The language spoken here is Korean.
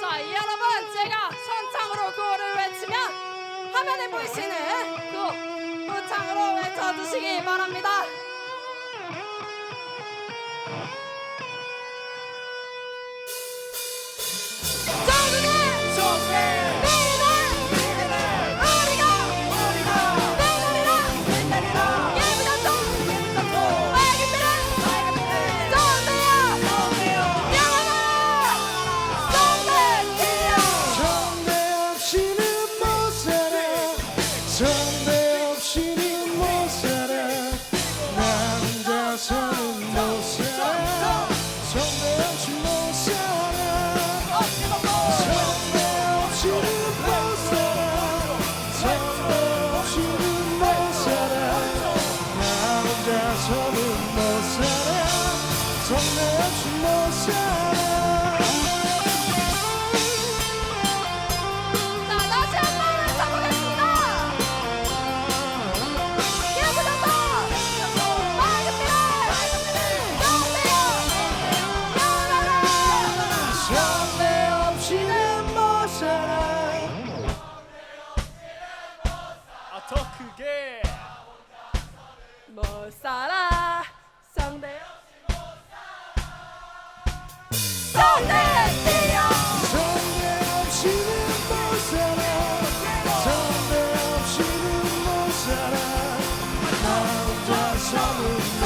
자, 이 여러분 제가 선창으로 구호를 외치면 화면에 보이시는 구호 후창으로 외쳐주시기 바랍니다. 예. 못 살아 상대 없이 못 살아 상대 없이는 못 살아 나 혼자 사는